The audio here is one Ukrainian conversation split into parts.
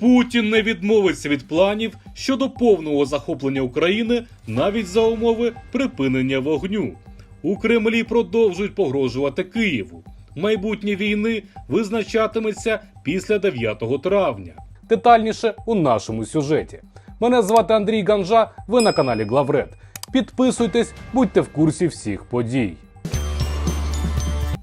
Путін не відмовиться від планів щодо повного захоплення України навіть за умови припинення вогню. У Кремлі продовжують погрожувати Києву. Майбутнє війни визначатиметься після 9 травня. Детальніше у нашому сюжеті. Мене звати Андрій Ганжа. Ви на каналі Главред. Підписуйтесь, будьте в курсі всіх подій.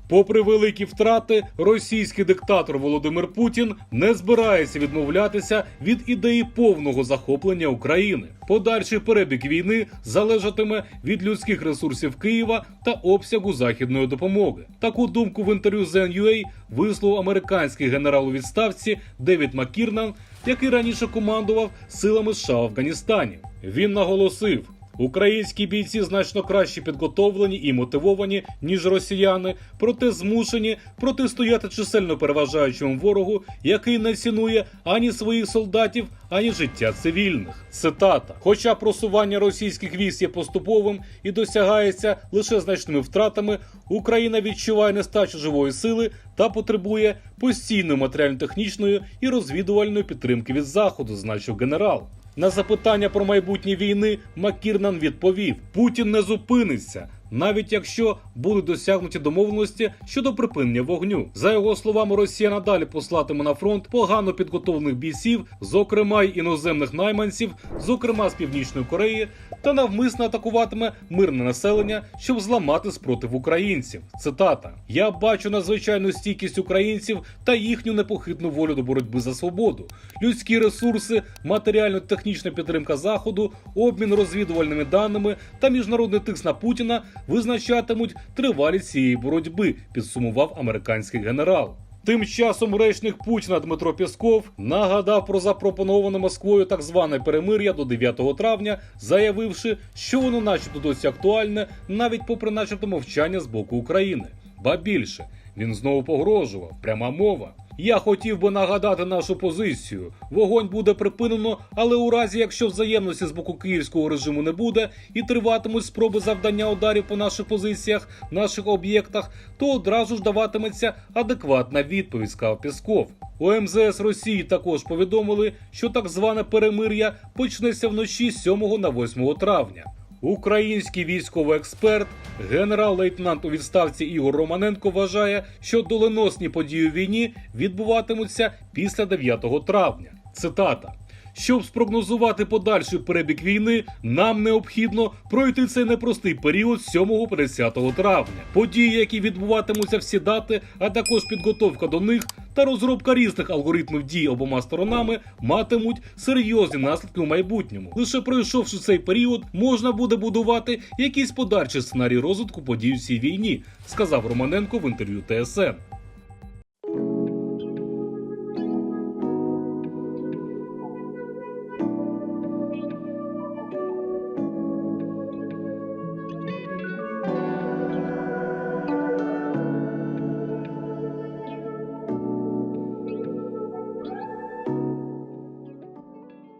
Попри великі втрати, російський диктатор Володимир Путін не збирається відмовлятися від ідеї повного захоплення України. Подальший перебіг війни залежатиме від людських ресурсів Києва та обсягу західної допомоги. Таку думку в інтерв'ю ZNUA висловив американський генерал у відставці Девід Маккірнан, який раніше командував силами США в Афганістані. Він наголосив. Українські бійці значно краще підготовлені і мотивовані, ніж росіяни, проте змушені протистояти чисельно переважаючому ворогу, який не цінує ані своїх солдатів, ані життя цивільних. Цитата: хоча просування російських військ є поступовим і досягається лише значними втратами, Україна відчуває нестачу живої сили та потребує постійної матеріально-технічної і розвідувальної підтримки від заходу, зазначив генерал. На запитання про майбутнє війни Маккірнан відповів: Путін не зупиниться. Навіть якщо будуть досягнуті домовленості щодо припинення вогню, за його словами, Росія надалі послатиме на фронт погано підготовлених бійців, зокрема й іноземних найманців, зокрема з північної Кореї, та навмисно атакуватиме мирне населення, щоб зламати спротив українців. Цитата: Я бачу надзвичайну стійкість українців та їхню непохитну волю до боротьби за свободу, людські ресурси, матеріально-технічна підтримка заходу, обмін розвідувальними даними та міжнародний тиск на Путіна визначатимуть тривалість цієї боротьби, підсумував американський генерал. Тим часом речник Путіна Дмитро Пісков нагадав про запропоноване Москвою так зване перемир'я до 9 травня, заявивши, що воно начебто досі актуальне, навіть попри начебто мовчання з боку України. Ба більше він знову погрожував. Пряма мова. Я хотів би нагадати нашу позицію. Вогонь буде припинено, але у разі, якщо взаємності з боку київського режиму не буде і триватимуть спроби завдання ударів по наших позиціях, наших об'єктах, то одразу ж даватиметься адекватна відповідь, сказав Пісков. У МЗС Росії також повідомили, що так зване перемир'я почнеться вночі з 7 на 8 травня. Український військовий експерт, генерал-лейтенант у відставці Ігор Романенко вважає, що доленосні події у війні відбуватимуться після 9 травня. Цитата. Щоб спрогнозувати подальший перебіг війни, нам необхідно пройти цей непростий період з 7 по 10 травня. Події, які відбуватимуться всі дати, а також підготовка до них та розробка різних алгоритмів дій обома сторонами матимуть серйозні наслідки у майбутньому. Лише пройшовши цей період, можна буде будувати якийсь подальший сценарій розвитку подій у цій війні, сказав Романенко в інтерв'ю ТСН.